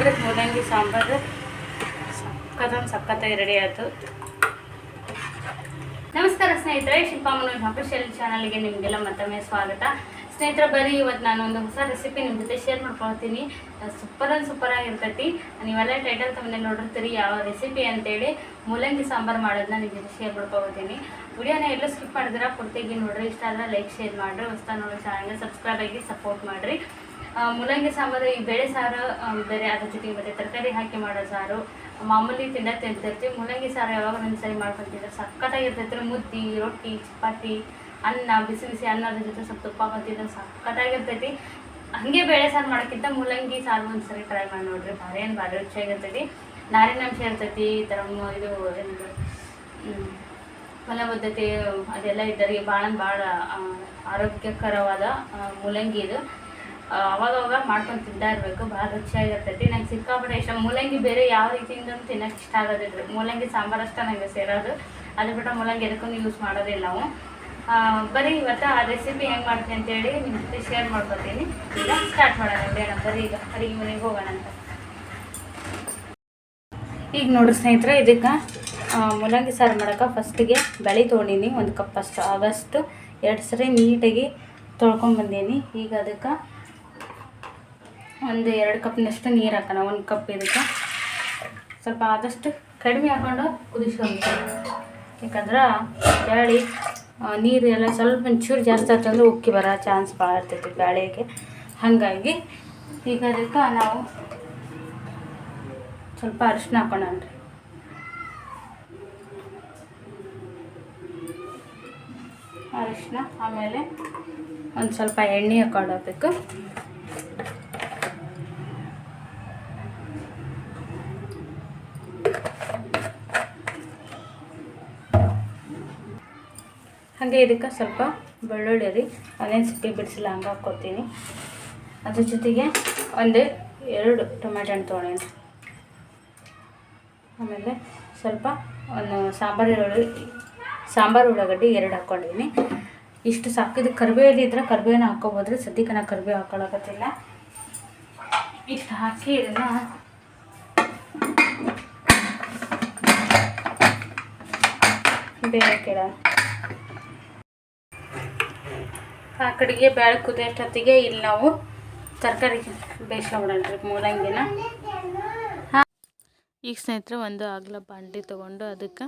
ನೋಡ್ರಿ ಮೂಲಂಗಿ, ಸಾಂಬಾರು ಸಕ್ಕತ್ತೊಂದು ಸಕ್ಕತ್ತಾಗಿ ರೆಡಿ ಆಯಿತು. ನಮಸ್ಕಾರ ಸ್ನೇಹಿತರೆ ಶಿಲ್ಪಾಮನ ಅಫಿಷಿಯಲ್ ಚಾನಲ್ಗೆ ನಿಮಗೆಲ್ಲ ಮತ್ತೊಮ್ಮೆ ಸ್ವಾಗತ. ಸ್ನೇಹಿತರೆ ಬರೀ ಇವತ್ತು ನಾನು ಒಂದು ಹೊಸ ರೆಸಿಪಿ ನಿಮ್ಮ ಜೊತೆ ಶೇರ್ ಮಾಡ್ಕೊಳ್ತೀನಿ. ಸೂಪರ್ ಅಂಡ್ ಸೂಪರ್ ಆಗಿರ್ತೈತಿ. ನೀವೆಲ್ಲ ಟೈಟಲ್ ತಮ್ಮನೆ ನೋಡಿರ್ತೀರಿ, ಯಾವ ರೆಸಿಪಿ ಅಂತೇಳಿ ಮೂಲಂಗಿ, ಸಾಂಬಾರು ಮಾಡೋದನ್ನ ನಿಮ್ಮ ಜೊತೆ ಶೇರ್ ಮಾಡ್ಕೊಳ್ತೀನಿ. ವಿಡಿಯೋನ ಎಲ್ಲ ಸ್ಕಿಪ್ ಮಾಡಿದ್ರೆ ಪೂರ್ತಿಗೆ ನೋಡ್ರಿ. ಇಷ್ಟ ಆದರೆ ಲೈಕ್ ಶೇರ್ ಮಾಡಿರಿ. ಹೊಸ ನೋಡಿ ಚಾನಲ್ಗೆ ಸಬ್ಸ್ಕ್ರೈಬ್ ಆಗಿ ಸಪೋರ್ಟ್ ಮಾಡಿರಿ. ಮೂಲಂಗಿ ಸಾಂಬಾರು ಈ ಬೇಳೆ ಸಾರು ಬೇರೆ ಅದ್ರ ಜೊತೆಗೆ ಮತ್ತೆ ತರಕಾರಿ ಹಾಕಿ ಮಾಡೋ ಸಾರು ಮಾಮೂಲಿ ತಿಂಡ ತಿಂತಿರ್ತೀವಿ ಮೂಲಂಗಿ ಸಾರು ಯಾವಾಗ ಒಂದು ಸರಿ ಮಾಡ್ಕೊಂತಿದ್ರೆ ಸಕ್ಕತ್ತಾಗಿರ್ತೈತೆ ಮುದ್ದಿ ರೊಟ್ಟಿ ಚಪಾತಿ ಅನ್ನ ಬಿಸಿ ಬಿಸಿ ಅನ್ನದ ಜೊತೆ ಸ್ವಲ್ಪ ತುಪ್ಪ ಹಾಕೋತಿದ್ರೆ ಸಕ್ಕತ್ತಾಗಿರ್ತೈತಿ ಹಾಗೆ ಬೇಳೆ ಸಾರು ಮಾಡೋಕ್ಕಿಂತ ಮೂಲಂಗಿ ಸಾರು ಒಂದು ಸರಿ ಟ್ರೈ ಮಾಡಿ ನೋಡ್ರಿ. ಭಾರಿ ಏನು ಭಾರಿ ರುಚಿಯಾಗಿರ್ತೈತಿ ನಾರಿನಾಂಶ ಇರ್ತೈತಿ ಈ ಥರ ಇದು ಏನಂದ್ರೆ ಹ್ಮ್, ಅದೆಲ್ಲ ಇದ್ದರೆ ಭಾಳ ಭಾಳ ಆರೋಗ್ಯಕರವಾದ ಮೂಲಂಗಿ ಇದು. ಆ, ಅವಾಗ ಅವಾಗ ಮಾಡ್ಕೊಂಡು ತಿಂತಾ ಇರಬೇಕು ಭಾಳ ರುಚಿಯಾಗಿರ್ತೈತಿ ನಂಗೆ ಸಿಕ್ಕಾಪಟ್ಟೆ ಇಷ್ಟ ಮೂಲಂಗಿ ಬೇರೆ ಯಾವ ರೀತಿಯಿಂದ ತಿನ್ನಕ್ಕೆ ಇಷ್ಟ ಆಗೋದಿಲ್ಲ ಮೂಲಂಗಿ ಸಾಂಬಾರು ಅಷ್ಟೇ ನನಗೆ ಸೇರೋದು. ಅದು ಬಿಟ್ಟು ಮೂಲಂಗಿ ಎದಕ್ಕೂ ಯೂಸ್ ಮಾಡೋದಿಲ್ಲ ನಾವು. ಬರೀ ಇವತ್ತು ಆ ರೆಸಿಪಿ ಹೆಂಗೆ ಮಾಡ್ತೀನಿ ಅಂತೇಳಿ ನಿಮ್ಮ ಜೊತೆ ಶೇರ್ ಮಾಡ್ಕೊತೀನಿ. ಈಗ ಸ್ಟಾರ್ಟ್ ಮಾಡೋಣ ಬೇಡ ಬರೀ ಈಗ ಅಡಿಗೆ ಮನೆಗೆ ಹೋಗೋಣ ಅಂತ. ಈಗ ನೋಡಿ ಸ್ನೇಹಿತರೆ ಇದಕ್ಕೆ ಮೂಲಂಗಿ ಸಾರು ಮಾಡೋಕೆ ಫಸ್ಟಿಗೆ ಬೆಳೆ ತೊಗೊಂಡೀನಿ. ಒಂದು ಕಪ್ ಅಷ್ಟು ಆಗಷ್ಟು ಎರಡು ಸರಿ ನೀಟಾಗಿ ತೊಳ್ಕೊಂಬಂದೀನಿ ಈಗ ಅದಕ್ಕೆ ಒಂದು ಎರಡು ಕಪ್ನಷ್ಟು ನೀರು ಹಾಕೋಣ, ಒಂದು ಕಪ್ ಇದಕ್ಕೆ. ಸ್ವಲ್ಪ ಆದಷ್ಟು ಕಡಿಮೆ ಹಾಕೊಂಡು ಕುದಿಸ್ಕೊಂಡು ಯಾಕಂದ್ರೆ ಬ್ಯಾಳಿ ನೀರು ಎಲ್ಲ ಸ್ವಲ್ಪ ಒಂಚೂರು ಜಾಸ್ತಿ ಆಯ್ತಂದ್ರೆ ಉಕ್ಕಿ ಬರೋ ಚಾನ್ಸ್ ಭಾಳ ಇರ್ತೈತಿ ಬ್ಯಾಳಿಗೆ. ಹಾಗಾಗಿ ಈಗ ಅದಕ್ಕೆ ನಾವು ಸ್ವಲ್ಪ ಅರಿಶಿನ ಹಾಕೋಣ ರೀ ಅರಿಶಿನ ಆಮೇಲೆ ಒಂದು ಸ್ವಲ್ಪ ಎಣ್ಣೆ ಹಾಕೊಳ್ಳಬೇಕು ಹಾಗೆ ಇದಕ್ಕೆ ಸ್ವಲ್ಪ ಬೆಳ್ಳುಳ್ಳಿ ರೀ ಅದೇನು ಸಿಪ್ಪೆ ಬಿಡಿಸಿಲ್ಲ, ಹಂಗೆ ಹಾಕ್ಕೊತೀನಿ ಅದ್ರ ಜೊತೆಗೆ ಒಂದು ಎರಡು ಟೊಮೆಟೊ ಹಣ್ಣು ತೊಗೊಂಡೇನಿ ಆಮೇಲೆ ಸ್ವಲ್ಪ ಒಂದು ಸಾಂಬಾರು ಈರುಳ್ಳಿ ಸಾಂಬಾರು ಉಳ್ಳಾಗಡ್ಡಿ ಎರಡು ಹಾಕ್ಕೊಂಡಿದ್ದೀನಿ. ಇಷ್ಟು ಸಾಕು. ಇದು ಇದ್ರೆ ಕರಿಬೇವನ್ನ ಹಾಕ್ಕೊಬೋದ್ರಿ. ಸದ್ಯಕ್ಕೆ ನಾನು ಕರಿಬೇವು ಹಾಕ್ಕೊಳಕತ್ತಿಲ್ಲ. ಇಷ್ಟು ಹಾಕಿ ಇದನ್ನು ಬೇರೆ ಕೆಡ ಆ ಕಡೆಗೆ ಬೇಳೆ ಕುದಿಯೋಷ್ಟೊತ್ತಿಗೆ ಇಲ್ಲಿ ನಾವು ತರಕಾರಿ ಬೇಯಿಸ್ಕೊಂಬಿಡೋಣ್ರಿ ಮೂಲಂಗಿನ. ಈಗ ಸ್ನೇಹಿತರೆ ಒಂದು ಆಗ್ಲ ಬಾಂಡ್ಲಿ ತೊಗೊಂಡು ಅದಕ್ಕೆ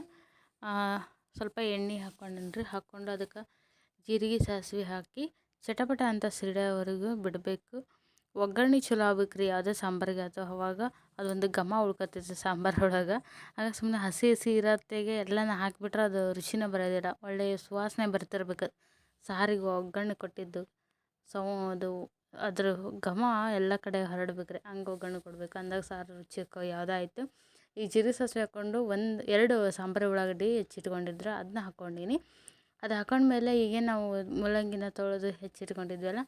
ಸ್ವಲ್ಪ ಎಣ್ಣೆ ಹಾಕ್ಕೊಂಡ್ರಿ ಹಾಕ್ಕೊಂಡು ಅದಕ್ಕೆ ಜೀರಿಗೆ, ಸಾಸಿವೆ ಹಾಕಿ ಚಟಪಟ ಅಂತ ಸಿಡಿಯೋವರೆಗೂ ಬಿಡಬೇಕು. ಒಗ್ಗರಣೆ ಚಲೋ ಆಗ್ಬೇಕು ರೀ, ಯಾವುದೇ ಸಾಂಬಾರಿಗೆ. ಅಥವಾ ಅವಾಗ ಅದೊಂದು ಘಮ ಉಳ್ಕೊತೈತೆ ಸಾಂಬಾರು ಒಳಗೆ. ಆಗ ಸುಮ್ಮನೆ ಹಸಿ ಹಸಿ ಇರತ್ತೆಗೆ ಎಲ್ಲನ ಹಾಕಿಬಿಟ್ರೆ ಅದು ರುಚಿನೇ ಬರೋದಿಲ್ಲ. ಒಳ್ಳೆಯ ಸುವಾಸನೆ ಬರ್ತಿರ್ಬೇಕು. ಸಾರಿಗೆ ಒಗ್ಗರಣೆ ಕೊಟ್ಟಿದ್ದು ಸೌ ಅದು ಅದ್ರ ಘಮ ಎಲ್ಲ ಕಡೆ ಹರಡ್ಬೇಕು ರೀ ಹಂಗೆ ಒಗ್ಗರಣೆ ಕೊಡ್ಬೇಕು. ಅಂದಾಗ ಸಾರು ರುಚಿಯಾಕೋ ಯಾವುದಾಯ್ತು ಈ ಜೀರಿಗೆ ಸಾಸಿವೆ ಹಾಕ್ಕೊಂಡು ಒಂದು ಎರಡು ಸಾಂಬಾರು ಉಳ್ಳಾಗಡ್ಡಿ ಹೆಚ್ಚಿಟ್ಕೊಂಡಿದ್ರು. ಅದನ್ನ ಹಾಕ್ಕೊಂಡೀನಿ. ಅದು ಹಾಕೊಂಡ್ಮೇಲೆ ಈಗೇನು ನಾವು ಮೂಲಂಗಿನ ತೊಳೆದು ಹೆಚ್ಚಿಟ್ಕೊಂಡಿದ್ವಲ್ಲ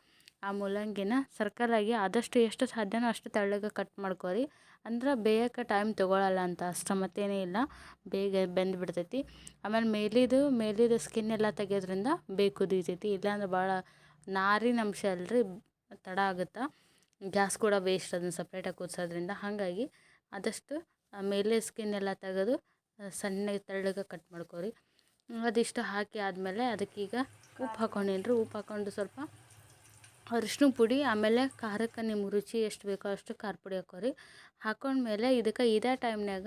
ಆ ಮೂಲಂಗಿನ ಸರ್ಕಲಾಗಿ ಆದಷ್ಟು ಎಷ್ಟು ಸಾಧ್ಯನೋ ಅಷ್ಟು ತೆಳ್ಳಗೆ ಕಟ್ ಮಾಡ್ಕೋರಿ. ಅಂದ್ರೆ ಬೇಯಕ್ಕೆ ಟೈಮ್ ತೊಗೊಳಲ್ಲ ಅಂತ ಅಷ್ಟು ಮತ್ತೇನೇ ಇಲ್ಲ. ಬೇಗ ಬೆಂದು ಬಿಡ್ತೈತಿ. ಆಮೇಲೆ ಮೇಲಿದು ಮೇಲಿದು ಸ್ಕಿನ್ ಎಲ್ಲ ತೆಗೆಯೋದ್ರಿಂದ ಬೇಗ ಕುದೀತೈತಿ. ಇಲ್ಲಾಂದ್ರೆ ಭಾಳ ನಾರಿನ ಅಂಶ ಅಲ್ರಿ, ತಡ ಆಗುತ್ತೆ. ಗ್ಯಾಸ್ ಕೂಡ ವೇಸ್ಟ್ ಅದನ್ನು ಸಪ್ರೇಟಾಗಿ ಕುದಿಸೋದ್ರಿಂದ. ಹಾಗಾಗಿ ಆದಷ್ಟು ಮೇಲೆ ಸ್ಕಿನ್ ಎಲ್ಲ ತೆಗೆದು ಸಣ್ಣಗೆ ತೆಳ್ಳಗೆ ಕಟ್ ಮಾಡ್ಕೋರಿ. ಅದಿಷ್ಟು ಹಾಕಿ ಆದಮೇಲೆ ಅದಕ್ಕೀಗ ಉಪ್ಪು ಹಾಕೊಂಡೇನಿ ರೀ ಉಪ್ಪು ಹಾಕ್ಕೊಂಡು ಸ್ವಲ್ಪ ಅರಿಶಿನ ಪುಡಿ, ಆಮೇಲೆ ಖಾರಕ್ಕೆ ನಿಮ್ಮ ರುಚಿ ಎಷ್ಟು ಬೇಕೋ ಅಷ್ಟು ಖಾರ ಪುಡಿ ಹಾಕೋರಿ. ಹಾಕೊಂಡ್ಮೇಲೆ ಇದಕ್ಕೆ ಇದೇ ಟೈಮ್ನಾಗ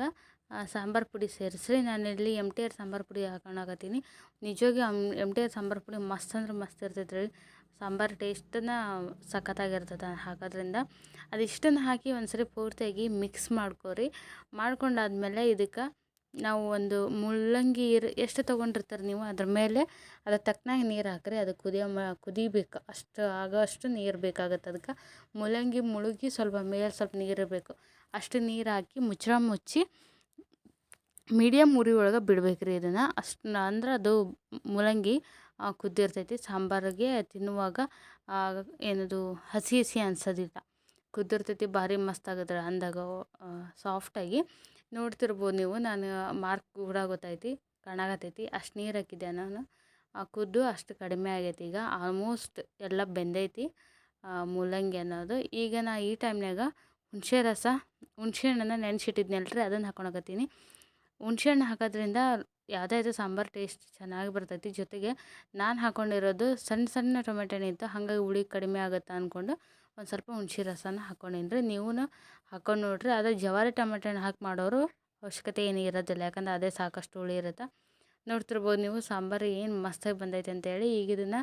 ಸಾಂಬಾರು ಪುಡಿ ಸೇರಿಸ್ರಿ. ನಾನಿಲ್ಲಿ ಎಂ ಟಿ ಆರ್ ಸಾಂಬಾರು ಪುಡಿ ಹಾಕೊಳಕತ್ತೀನಿ ನಿಜವಾಗಿ ಎಂ ಟಿ ಆರ್ ಸಾಂಬಾರು ಪುಡಿ ಮಸ್ತ್ ಅಂದ್ರೆ ಮಸ್ತ್ ಇರ್ತೈತೆ ರೀ. ಸಾಂಬಾರು ಟೇಸ್ಟನ್ನ ಸಖತ್ತಾಗಿರ್ತದೆ ಹಾಕೋದ್ರಿಂದ. ಅದಿಷ್ಟನ್ನು ಹಾಕಿ ಒಂದು ಸರಿ ಪೂರ್ತಿಯಾಗಿ ಮಿಕ್ಸ್ ಮಾಡ್ಕೊರಿ. ಮಾಡ್ಕೊಂಡಾದ್ಮೇಲೆ ಇದಕ್ಕೆ ನಾವು ಒಂದು ಮುಳ್ಳಂಗಿ ಇರ್, ಎಷ್ಟು ತೊಗೊಂಡಿರ್ತಾರೆ ನೀವು? ಅದ್ರ ಮೇಲೆ ಅದಕ್ಕೆ ತಕ್ಕನಾಗಿ ನೀರು ಹಾಕ್ರಿ. ಅದು ಕುದಿಯೋ ಮ, ಕುದಿಬೇಕು. ಅಷ್ಟು ಆಗೋ ಅಷ್ಟು ನೀರು ಬೇಕಾಗತ್ತೆ ಅದಕ್ಕೆ. ಮೂಲಂಗಿ ಮುಳುಗಿ ಸ್ವಲ್ಪ ಮೇಲೆ ಸ್ವಲ್ಪ ನೀರು ಇರಬೇಕು. ಅಷ್ಟು ನೀರು ಹಾಕಿ ಮುಚ್ಚಳ ಮುಚ್ಚಿ ಮೀಡಿಯಮ್ ಉರಿ ಒಳಗೆ ಬಿಡ್ಬೇಕು ರೀ ಇದನ್ನು. ಅಷ್ಟು, ಅಂದ್ರೆ ಅದು ಮೂಲಂಗಿ ಕುದ್ದಿರ್ತೈತಿ. ಸಾಂಬಾರಿಗೆ ತಿನ್ನುವಾಗ ಏನದು, ಹಸಿ ಹಸಿ ಅನ್ಸೋದಿಲ್ಲ. ಕುದ್ದಿರ್ತೈತಿ, ಭಾರಿ ಮಸ್ತ್ ಆಗತ್ತೆ ಅಂದಾಗ ಸಾಫ್ಟಾಗಿ ನೋಡ್ತಿರ್ಬೋದು ನೀವು. ನಾನು ಮಾರ್ಕ್ ಕೂಡ ಗೊತ್ತೈತಿ ಕಾಣಾಕತ್ತೈತಿ ಅಷ್ಟು ನೀರು ಹಾಕಿದ್ದೆ ನಾನು? ಆ ಕುದ್ದು ಅಷ್ಟು ಕಡಿಮೆ ಆಗೈತಿ ಈಗ. ಆಲ್ಮೋಸ್ಟ್ ಎಲ್ಲ ಬೆಂದೈತಿ ಮೂಲಂಗಿ ಅನ್ನೋದು. ಈಗ ನಾ ಈ ಟೈಮ್ನಾಗ ಹುಣಸೆ ರಸ, ಹುಣಸೆ ಹಣ್ಣನ್ನು ನೆನೆಸಿಟ್ಟಿದ್ನಲ್ರಿ ಅದನ್ನು ಹಾಕೊಳಕತ್ತೀನಿ ಹುಣ್ಸೆಹಣ್ಣು ಹಾಕೋದ್ರಿಂದ ಯಾವುದೇ ಇದು ಸಾಂಬಾರು ಟೇಸ್ಟ್ ಚೆನ್ನಾಗಿ ಬರ್ತೈತಿ. ಜೊತೆಗೆ ನಾನು ಹಾಕ್ಕೊಂಡಿರೋದು ಸಣ್ಣ ಸಣ್ಣ ಟೊಮೆಟೊ ಹಣ್ಣಿತ್ತು ಹಾಗಾಗಿ ಹುಳಿ ಕಡಿಮೆ ಆಗುತ್ತೆ ಅಂದ್ಕೊಂಡು ಒಂದು ಸ್ವಲ್ಪ ಹುಣ್ಸೆ ರಸನ ಹಾಕ್ಕೊಂಡೀನಿ ರೀ ನೀವೂ ಹಾಕ್ಕೊಂಡು ನೋಡಿರಿ. ಅದೇ ಜವಾರಿ ಟೊಮೆಟೊ ಹಣ್ಣು ಹಾಕಿ ಮಾಡೋರು ಅವಶ್ಯಕತೆ ಏನು ಇರೋದಿಲ್ಲ. ಯಾಕಂದ್ರೆ ಅದೇ ಸಾಕಷ್ಟು ಹುಳಿ ಇರುತ್ತೆ. ನೋಡ್ತಿರ್ಬೋದು ನೀವು ಸಾಂಬಾರು ಏನು ಮಸ್ತಾಗಿ ಬಂದೈತೆ ಅಂತೇಳಿ. ಈಗ ಇದನ್ನು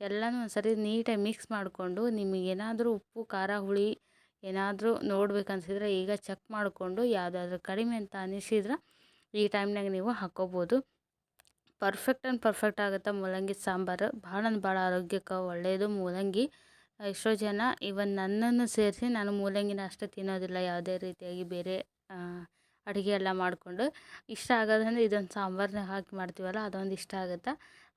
ಎಲ್ಲನೂ ಒಂದು ಸರಿ ನೀಟಾಗಿ ಮಿಕ್ಸ್ ಮಾಡಿಕೊಂಡು ನಿಮಗೇನಾದರೂ ಉಪ್ಪು, ಖಾರ, ಹುಳಿ ಏನಾದರೂ ನೋಡ್ಬೇಕನ್ಸಿದ್ರೆ ಈಗ ಚೆಕ್ ಮಾಡಿಕೊಂಡು ಯಾವುದಾದ್ರೂ ಕಡಿಮೆ ಅಂತ ಅನಿಸಿದ್ರೆ ಈ ಟೈಮ್ನಾಗ ನೀವು ಹಾಕ್ಕೋಬೋದು ಪರ್ಫೆಕ್ಟ್ ಆ್ಯಂಡ್ ಪರ್ಫೆಕ್ಟ್ ಆಗುತ್ತೆ. ಮೂಲಂಗಿ ಸಾಂಬಾರು. ಭಾಳ ಭಾಳ ಆರೋಗ್ಯಕ್ಕೆ ಒಳ್ಳೆಯದು ಮೂಲಂಗಿ ಎಷ್ಟೋ ಜನ ಇವನ್ ನನ್ನನ್ನು ಸೇರಿಸಿ ನಾನು ಮೂಲಂಗಿನ ಅಷ್ಟು ತಿನ್ನೋದಿಲ್ಲ, ಯಾವುದೇ ರೀತಿಯಾಗಿ ಬೇರೆ ಅಡುಗೆ ಎಲ್ಲ ಮಾಡಿಕೊಂಡು. ಇಷ್ಟ ಆಗೋದಂದ್ರೆ ಇದೊಂದು ಸಾಂಬಾರನ್ನ ಹಾಕಿ ಮಾಡ್ತೀವಲ್ಲ, ಅದೊಂದು ಇಷ್ಟ ಆಗುತ್ತೆ?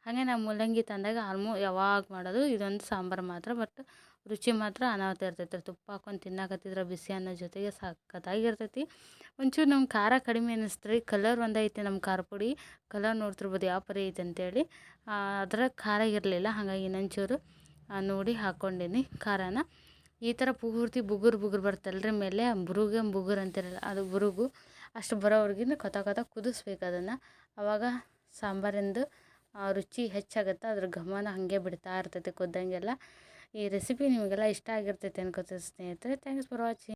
ಹಾಗೆ ನಾವು ಮೂಲಂಗಿ ತಂದಾಗ ಆಲ್ಮೋ ಯಾವಾಗ ಮಾಡೋದು ಇದೊಂದು ಸಾಂಬಾರು ಮಾತ್ರ, ಬಟ್ ರುಚಿ ಮಾತ್ರ ಅನಾಹುತ ಇರ್ತೈತೆ. ತುಪ್ಪ ಹಾಕೊಂಡು ತಿನ್ನಕತ್ತಿದ್ರೆ ಬಿಸಿ ಅನ್ನೋ ಜೊತೆಗೆ ಸಖತ್ತಾಗಿರ್ತೈತಿ. ಒಂಚೂರು ನಮ್ಮ ಖಾರ ಕಡಿಮೆ ಅನ್ನಿಸ್ತು ರೀ ಕಲರ್ ಒಂದೈತಿ ನಮ್ಮ ಖಾರ ಪುಡಿ ಕಲರ್ ನೋಡ್ತಿರ್ಬೋದು, ಯಾವ ಪರಿ ಐತೆ ಅಂತೇಳಿ ಅದ್ರಾಗ ಖಾರ ಇರಲಿಲ್ಲ, ಹಾಗಾಗಿ ಇನ್ನೊಂಚೂರು ನೋಡಿ ಹಾಕ್ಕೊಂಡೀನಿ ಖಾರನ. ಈ ಥರ ಪೂರ್ತಿ ಬುಗುರು ಬುಗುರು ಬರ್ತಲ್ಲ ಮೇಲೆ ಬುರುಗೆ ಬುಗುರು ಅಂತಿರಲ್ಲ, ಅದು ಬುರುಗು. ಅಷ್ಟು ಬರೋವರೆಗಿನ ಕೊತ ಕೊತ ಕುದಿಸ್ಬೇಕು ಅದನ್ನು. ಆವಾಗ ಸಾಂಬಾರಿಂದು ರುಚಿ ಹೆಚ್ಚಾಗುತ್ತೆ. ಅದ್ರ ಘಮನ ಹಾಗೆ ಬಿಡ್ತಾ ಇರ್ತೈತೆ ಕುದ್ದಂಗೆಲ್ಲ ಈ ರೆಸಿಪಿ ನಿಮಗೆಲ್ಲ ಇಷ್ಟ ಆಗಿರ್ತೈತೆ ಅನ್ಕೋತೀನಿ ಸ್ನೇಹಿತರೆ. Thanks for watching